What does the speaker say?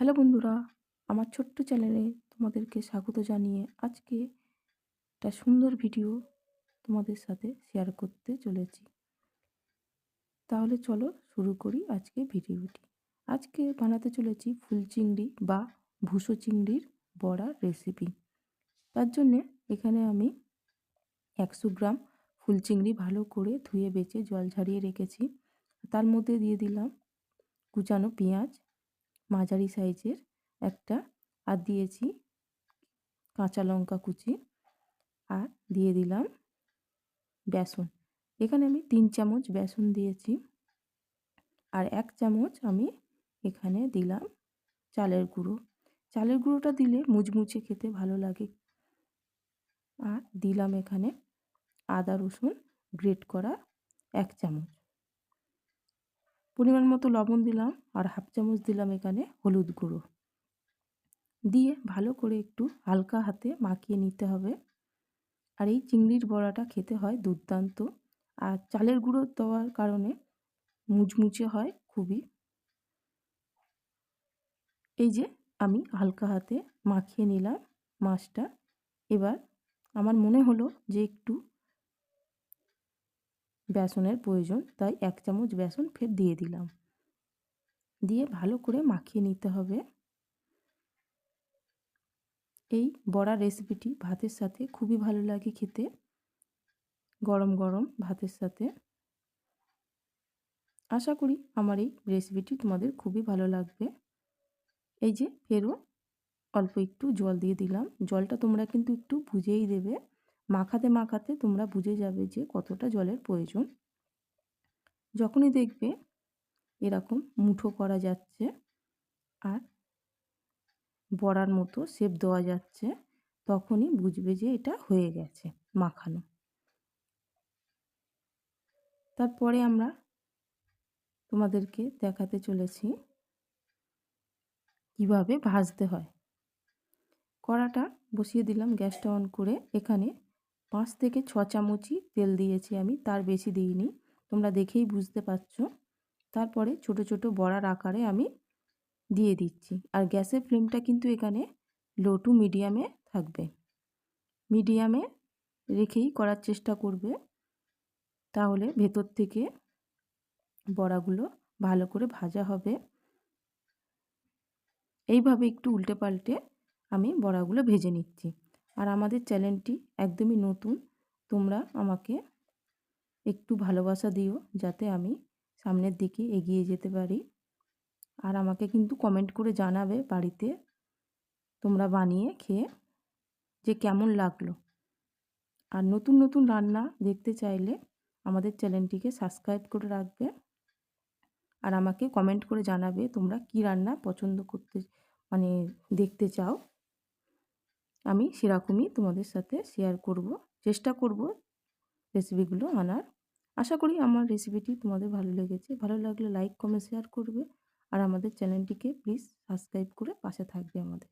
Hello বন্ধুরা, আমার ছোট্ট চ্যানেলে তোমাদেরকে স্বাগত জানিয়ে আজকে একটা সুন্দর ভিডিও তোমাদের সাথে শেয়ার করতে চলেছি। তাহলে চলো শুরু করি আজকে ভিডিওটি। আজকে বানাতে চলেছি ফুল চিংড়ি বা ভুসো চিংড়ির বড়া রেসিপি তার জন্যে এখানে আমি একশো গ্রাম ফুল চিংড়ি ভালো করে ধুয়ে বেছে জল ঝারিয়ে রেখেছি। তার মধ্যে দিয়ে দিলাম কুচানো পেঁয়াজ মাঝারি সাইজের একটা, আর দিয়েছি কাঁচা লঙ্কা কুচি, আর দিয়ে দিলাম বেসন। এখানে আমি তিন চামচ বেসন দিয়েছি, আর এক চামচ আমি এখানে দিলাম চালের গুঁড়ো। চালের গুঁড়োটা দিলে মুচমুচে খেতে ভালো লাগে। আর দিলাম এখানে আদা রসুন গ্রেট করা এক চামচ। পরিমাণ মতো লবণ দিলাম আর হাফ চামচ দিলাম এখানে হলুদ গুঁড়ো। দিয়ে ভালো করে একটু হালকা হাতে মাখিয়ে নিতে হবে। আর এই চিংড়ির বড়াটা খেতে হয় দুর্দান্ত। আর চালের গুঁড়ো দেওয়ার কারণে মুচমুচে হয় খুবই। এই যে আমি হালকা হাতে মাখিয়ে নিলাম মাছটা। এবার আমার মনে হলো যে একটু বেসনের প্রয়োজন, তাই এক চামচ বেসন ফের দিয়ে দিলাম। দিয়ে ভালো করে মাখিয়ে নিতে হবে। এই বড়া রেসিপিটি ভাতের সাথে খুবই ভালো লাগে খেতে। গরম গরম ভাতের সাথে। আশা করি আমার এই রেসিপিটি তোমাদের খুবই ভালো লাগবে। এই যে ফেরও অল্প একটু জল দিয়ে দিলাম। জলটা তোমরা কিন্তু একটু বুঝেই দেবে। মাখাতে মাখাতে তোমরা বুঝে যাবে যে কতটা জলের প্রয়োজন। যখনই দেখবে এরকম মুঠো করা যাচ্ছে আর বড়ার মতো শেপ দেওয়া যাচ্ছে, তখনই বুঝবে যে এটা হয়ে গেছে মাখানো। তারপরে আমরা তোমাদেরকে দেখাতে চলেছি কীভাবে ভাজতে হয়। কড়াটা বসিয়ে দিলাম গ্যাসটা অন করে, এখানে পাঁচ থেকে ছ চামচই তেল দিয়েছি আমি, তার বেশি দিইনি। তোমরা দেখেই বুঝতে পারছ। তারপরে ছোট ছোট বড়ার আকারে আমি দিয়ে দিচ্ছি। আর গ্যাসের ফ্লেমটা কিন্তু এখানে লো টু মিডিয়ামে থাকবে। মিডিয়ামে রেখেই করার চেষ্টা করবে। তাহলে ভেতর থেকে বড়াগুলো ভালো করে ভাজা হবে। এইভাবে একটু উল্টে পাল্টে আমি বড়াগুলো ভেজে নিচ্ছি। আর আমাদের চ্যানেলটি একদমই নতুন, তোমরা আমাকে একটু ভালোবাসা দিও যাতে আমি সামনের দিকে এগিয়ে যেতে পারি। আর আমাকে কিন্তু কমেন্ট করে জানাবে বাড়িতে তোমরা বানিয়ে খেয়ে যে কেমন লাগল। আর নতুন নতুন রান্না দেখতে চাইলে আমাদের চ্যানেলটিকে সাবস্ক্রাইব করে রাখবে। আর আমাকে কমেন্ট করে জানাবে তোমরা কি রান্না পছন্দ করতে মানে দেখতে চাও। আমি সেরকমই তোমাদের সাথে শেয়ার করব, চেষ্টা করব রেসিপিগুলো আনার। আশা করি আমার রেসিপিটি তোমাদের ভালো লেগেছে। ভালো লাগলে লাইক কমেন্ট শেয়ার করবে। আর আমাদের চ্যানেলটিকে প্লিজ সাবস্ক্রাইব করে পাশে থাকবে আমাদের।